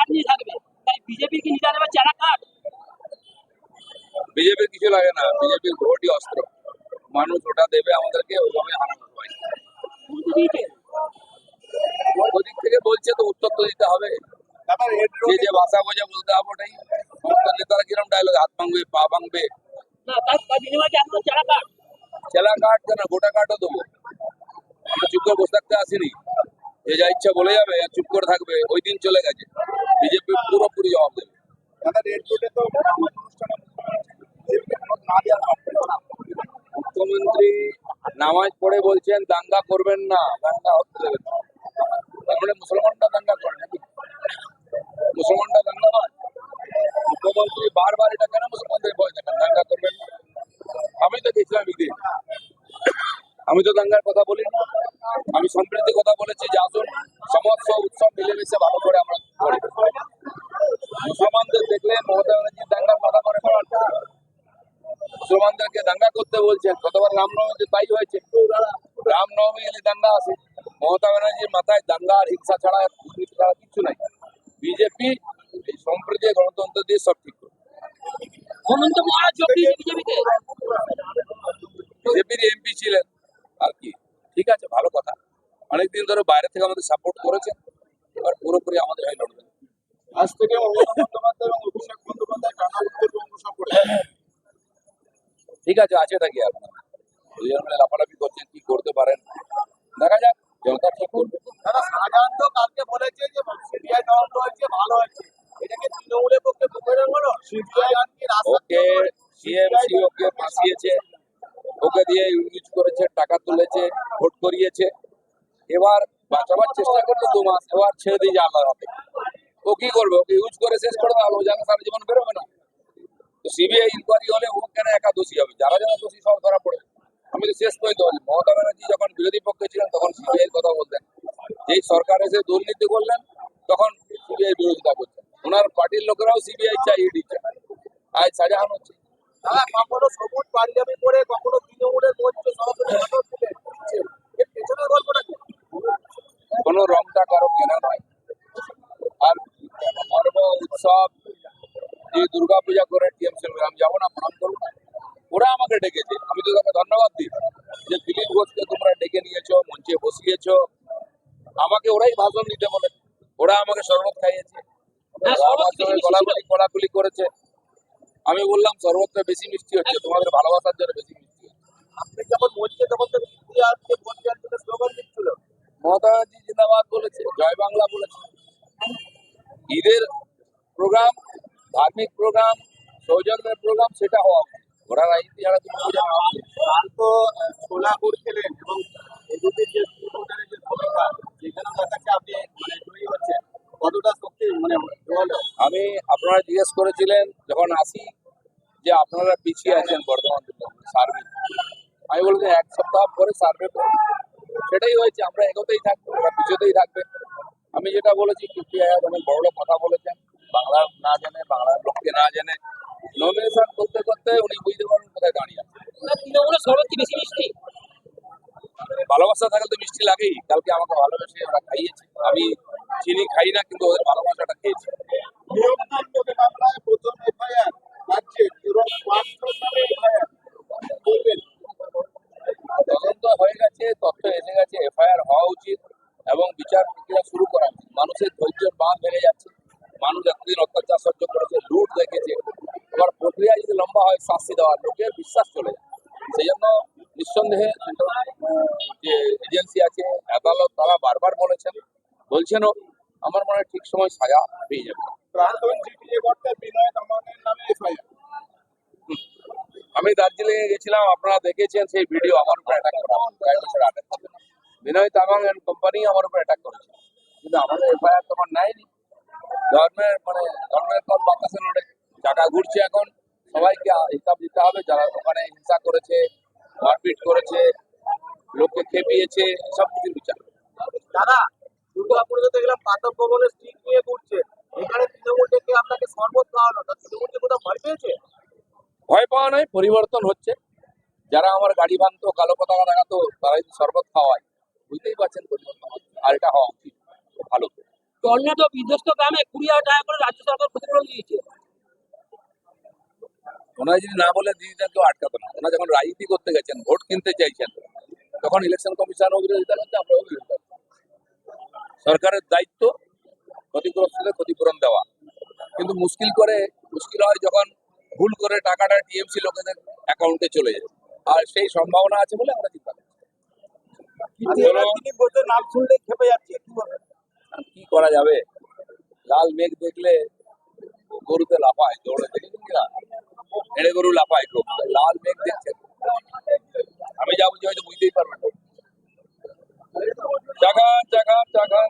Card নিয়ে থাকবে। তাই বিজেপি কি নিতে দেবে চারা কার্ড বিজেপির কিছু লাগে না বিজেপির ভোটই অস্ত্র। মানুষ ওটা দেবে আমাদেরকে ওইভাবে হারানো হয়। ওদিক থেকে বলছে তো উত্তর তো দিতে হবে। যে যে ভাষা বোঝে বলতে হবে ওটাই। সমস্ত নেতারা কিরম ডায়লগ হাত ভাঙবে পা ভাঙবে? চেলা কাঠ? কেন? গোটা কাঠও দেবো। চুপ করে বসে থাকতে আসিনি। যে যা ইচ্ছা বলে যাবে আর চুপ করে থাকবে ওই দিন চলে গেছে। বিজেপি পুরোপুরি জবাব দেবে। মুখ্যমন্ত্রী নামাজ পড়ে বলছেন দাঙ্গা করবেন না দাঙ্গা হতে দেবেন না। তার মানে মুসলমানরা দাঙ্গা করে নাকি? মুসলমানরা দাঙ্গা হয় মুখ্যমন্ত্রী বারবার এটা কেন মুসলমানদের ভয় দেখান? দাঙ্গা করবেন না। আমি তো গেছিলাম ঈদে আমি তো দাঙ্গার কথা বলি না আমি সম্প্রীতির কথা বলেছি যে আসুন সমস্ত উৎসব মিলেমিশে ভালো করে আমরা করি মুসলমানদের দেখলে মমতা ব্যানার্জি দাঙ্গার কথা করে মুসলমানদেরকে দাঙ্গা করতে বলছেন। গতবার রামনবমীতে তাই হয়েছে। রামনবমী এলে দাঙ্গা আছে। মমতা ব্যানার্জির মাথায় দাঙ্গা আর হিংসা ছাড়া ছাড়া কিছু নাই। বিজেপি এই সম্প্রীতি গণতন্ত্র দিয়ে সব ঠিক বিজেপির এমপি ছিলেন আর কি। ঠিক আছে ভালো কথা। অনেকদিন ধরে বাইরে থেকে আমাদের সাপোর্ট করেছেন। এবার পুরোপুরি আমাদের হয়ে লড়বেন আজ থেকে মমতা বন্দ্যোপাধ্যায় এবং অভিষেক বন্দ্যোপাধ্যায় টানা উত্তরবঙ্গ সফরে ঠিক আছে আছে এটা কি আপনার দুজন লাফালাফি করছেন কি করতে পারেন? দেখা যাক জনতা ঠিক করবে। দাদা শাহজাহান তো কালকে বলেছে যে সিবিআই তদন্ত হয়েছে ভালো হয়েছে। এটাকে তৃণমূলের পক্ষে কি সিএমসি ফাঁসিয়েছে ওকে দিয়ে ইউজ করেছে টাকা তুলেছে ভোট করিয়েছে। এবার বাঁচাবার চেষ্টা করল দু মাস এবার ছেড়ে দিয়ে যা আল্লাহর হাতে। ও কি করবে? ওকে ইউজ করে শেষ করে দেওয়া ও জানা সারা জীবন বেরোবে না। তো সিবিআই ইনকোয়ারি হলে ও কেন একা দোষী হবে? যারা যারা দোষী সব ধরা পড়ে। আমি তো শেষ পর্যন্ত বলি মমতা ব্যানার্জি যখন বিরোধী পক্ষে ছিলেন, তখন সিবিআই এর কথা বলতেন। যেই সরকার এসে দুর্নীতি করলেন, তখন সিবিআই বিরোধিতা করছেন ওনার পার্টির লোকেরাও সিবিআই চাই ইডি চাই আজ শাহজাহান হচ্ছে। দাদা কখনো সবুজ পাঞ্জাবি পরে, কখনো তৃণমূলের মঞ্চে সরাসরি নাটক তুলে দিচ্ছে। এর পেছনের গল্পটা কি কোনো রংটা কারও কেনা নয় আর পর্ব উৎসব দুর্গা পূজা করে টিএমসি আমি যাব না পালন করব না। ওরা আমাকে ডেকেছে। আমি তো তাকে ধন্যবাদ দিই। যে দিলীপ ঘোষকে তোমরা ডেকে নিয়েছো মঞ্চে বসিয়েছো। আমাকে ওরাই ভাষণ দিতে বলে। ওরা আমাকে শরবত খাইয়েছে। হ্যাঁ, গলাগলি কোলাকুলি করেছে। আমি বললাম শরবতটা বেশি মিষ্টি হচ্ছে। তোমাদের ভালোবাসার জন্য বেশি মিষ্টি হচ্ছে। আপনি যখন মঞ্চে তখন তো সেটা হওয়া। ওরা রাজনীতি ছাড়া তুমি। কাল তো সোলাপুর খেলেন এবং এদিকে যে তৃণমূলের যে ভূমিকা যেখানে দেখাচ্ছে আপনি মানে জয়ী হচ্ছেন। কতটা শক্তি মানে আমি আপনারা জিজ্ঞেস করেছিলেন যখন আসি যে আপনারা পিছিয়ে আছেন বর্ধমান সার্ভে। আমি বলছি এক সপ্তাহ পরে সার্ভে করুন সেটাই হয়েছে আমরা এগোতেই থাকব ওরা পিছতেই থাকবে। আমি যেটা বলেছি আয়াত অনেক বড় কথা বলেছেন। বাংলা না জানে বাংলার লোককে না জানে। নমিনেশন করতে করতে উনি বুঝতে পারবেন কোথায় দাঁড়িয়ে আছে। তৃণমূলের শরবত কি বেশি মিষ্টি? ভালোবাসা থাকলে তো মিষ্টি লাগেই কালকে আমাকে ভালোবেসে ওরা খাইয়েছে। আমি চিনি খাই না কিন্তু ওদের ভালোবাসাটা খেয়েছি। তদন্ত হয়ে গেছে তথ্য এসে গেছে এফআইআর হওয়া উচিত এবং বিচার প্রক্রিয়া শুরু করা উচিত। মানুষের ধৈর্যের বাঁধ ভেঙে যাচ্ছে মানুষ এতদিন অত্যাচার সহ্য করেছে লুট দেখেছে এবার প্রক্রিয়া যদি লম্বা হয় শাস্তি দেওয়ার লোকের বিশ্বাস চলে যায়। সেই জন্য নিঃসন্দেহে যে এজেন্সি আছে আদালত তারা বারবার বলেছেন বলছেনও আমার মনে হয় ঠিক সময় সাজা পেয়ে যাবে। আমি দার্জিলিং এ গেছিলাম আপনারা দেখেছেন সেই ভিডিও আমার উপর অ্যাটাক করা। কয়েক বছর আগে। বিনয় তামাং এন্ড কোম্পানি আমার উপর অ্যাটাক করেছে। কিন্তু আমাদের এফআইআর তখন নেয়নি। ধর্মের মানে ধর্মের কল বাতাসে নড়ে টাকা ঘুরছে এখন সবাইকে হিসাব দিতে হবে যারা ওখানে হিংসা করেছে মারপিট করেছে লোককে খেপিয়েছে সব কিছু বিচার। দাদা দুর্গাপুরে তো দেখলাম পাতক ভবনের স্টিক নিয়ে ঘুরছে। এখানে তৃণমূল থেকে আপনাকে শরবত খাওয়ানো তা তৃণমূল থেকে কোথাও ভয় পেয়েছে? ভয় পাওয়া নয় পরিবর্তন হচ্ছে। যারা আমার গাড়ি ভাঙতো কালো পতাকা দেখাতো তারা যদি শরবত খাওয়ায়। বুঝতেই পারছেন পরিবর্তন হচ্ছে আর এটা হওয়া উচিত ভালো। তো টর্নেডো বিধ্বস্ত গ্রামে কুড়ি হাজার টাকা করে রাজ্য সরকার ক্ষতিপূরণ দিয়েছে। ওনারা যদি না বলে দিয়ে দিতেন কেউ আটকাতো না। ওনারা যখন রাজনীতি করতে গেছেন ভোট কিনতে চাইছেন তখন ইলেকশন কমিশন বিরোধিতা করছে আমরা বিরোধিতা সরকারের দায়িত্ব ক্ষতিগ্রস্তদের ক্ষতিপূরণ দেওয়া। কিন্তু মুশকিল করে মুশকিল হয় যখন ভুল করে টাকাটা টিএমসি লোকেদের অ্যাকাউন্টে চলে যায়। আর সেই সম্ভাবনা আছে বলে আমরা চিন্তা কি করা যাবে? লাল মেঘ দেখলে গরুতে লাফায় দৌড়ে কিনা এড়ে গরু লাফায় লাল মেঘ দেখছেন? ಜಾಗ